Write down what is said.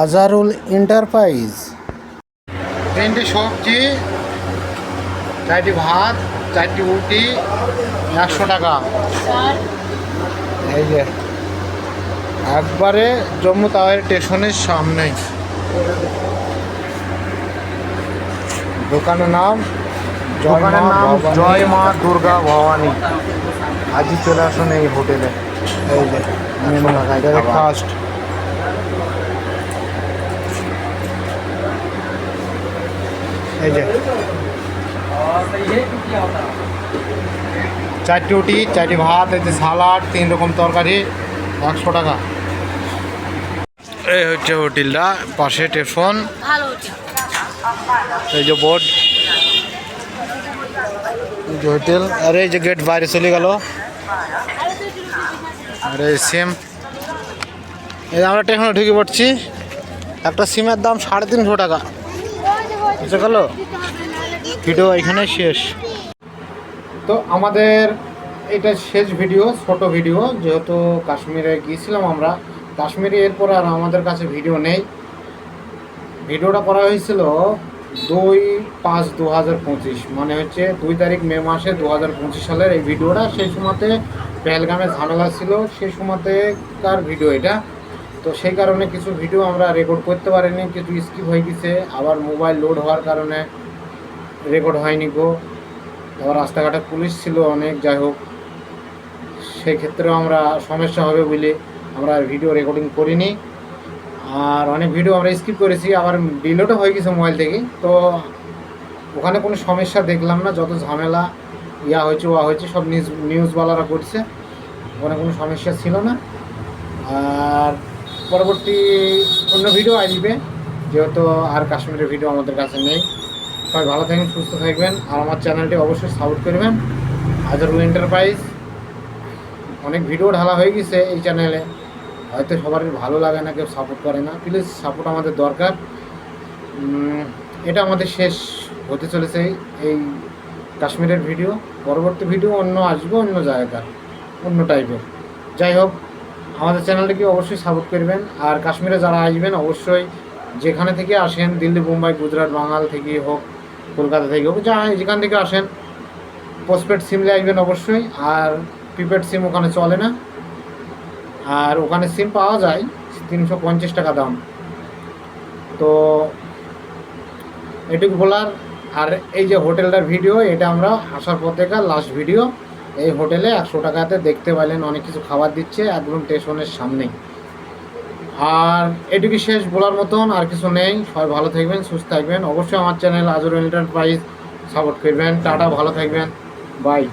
Azharul enterprise. তিনটি সবজি চারটি ভাত চারটি রুটি একশো টাকা। এই যে একবারে জম্মু তাওয়ার স্টেশনের সামনেই দোকানের নাম দোকানের নাম জয় মা দুর্গা ভবানী। আজই চলে আসুন এই হোটেলে। এই যে মেনু ফার্স্ট এই যে। চারটি রুটি চারটি ভাত এই যে সালাড তিন রকম তরকারি একশো টাকা। এই হচ্ছে হোটেলটা পাশে স্টেশন। এই যে বোর্ড। যে হোটেল আর এই যে গেট বাইরে চলে গেল। আরে সিম। এই আমরা টেকনো ঢুকে পড়ছি। একটা সিমের দাম সাড়ে তিনশো টাকা। গেল ভিডিও এখানে শেষ। তো আমাদের এটা শেষ ভিডিও, ছোট ভিডিও। যেহেতু কাশ্মীরে গিয়েছিলাম আমরা, কাশ্মীরে এরপর আর আমাদের কাছে ভিডিও নেই। ভিডিওটা করা হয়েছিল দুই পাঁচ দু হাজার পঁচিশ মানে হচ্ছে দুই তারিখ মে মাসে দু হাজার পঁচিশ সালের এই ভিডিওটা। সেই সময়তে পেহেলগামে ঝামেলা ছিল, সেই সময়তেকার ভিডিও এটা। তো সেই কারণে কিছু ভিডিও আমরা রেকর্ড করতে পারিনি, কিছু স্কিপ হয়ে গেছে। আবার মোবাইল লোড হওয়ার কারণে রেকর্ড হয়নি গো। আবার রাস্তাঘাটে পুলিশ ছিল অনেক, যাই হোক। সেই ক্ষেত্রেও আমরা সমস্যা হবে বলে আমরা ভিডিও রেকর্ডিং করিনি। আর অনেক ভিডিও আমরা স্কিপ করেছি, আবার ডিলোটও হয়ে গেছে মোবাইল থেকে। তো ওখানে কোনো সমস্যা দেখলাম না, যত ঝামেলা ইয়া হয়েছে, ওয়া হয়েছে, সব নিউজ নিউজওয়ালারা করছে। ওখানে কোনো সমস্যা ছিল না। আর পরবর্তী অন্য ভিডিও আসবে। যেহেতু আর কাশ্মীরের ভিডিও আমাদের কাছে নেই। সবাই ভালো থাকবেন সুস্থ থাকবেন। আর আমার চ্যানেলটি অবশ্যই সাপোর্ট করবেন। আজরুল এন্টারপ্রাইজ অনেক ভিডিও ঢালা হয়ে গেছে এই চ্যানেলে হয়তো সবার ভালো লাগে না, কেউ সাপোর্ট করে না। প্লিজ সাপোর্ট আমাদের দরকার। এটা আমাদের শেষ হতে চলেছে এই কাশ্মীরের ভিডিও পরবর্তী ভিডিও অন্য আসবে অন্য জায়গার, অন্য টাইপের যাই হোক আমাদের চ্যানেলটিকে অবশ্যই সাপোর্ট করবেন। আর কাশ্মীরে যারা আসবেন, অবশ্যই যেখানে থেকে আসেন, দিল্লি, মুম্বাই, গুজরাট বাঙাল থেকে হোক, কলকাতা থেকে হোক যা যেখান থেকে আসেন পোস্টপেড সিম নিয়ে আসবেন অবশ্যই। আর প্রিপেড সিম ওখানে চলে না। আর ওখানে সিম পাওয়া যায় তিনশো পঞ্চাশ টাকা দাম। তো এটুকু বলার। আর এই যে হোটেলটার ভিডিও, এটা আমরা আসার পর থেকে লাস্ট ভিডিও এই হোটেলে একশো টাকাতে দেখতে পাইলেন, অনেক কিছু খাবার দিচ্ছে, একদম স্টেশনের সামনেই। আর এটুকু শেষ বলার মতন আর কিছু নেই। সবাই ভালো থাকবেন, সুস্থ থাকবেন। অবশ্যই আমার চ্যানেল আজর এন্টারপ্রাইজ সাপোর্ট করবেন। টাটা, ভালো থাকবেন। বাই।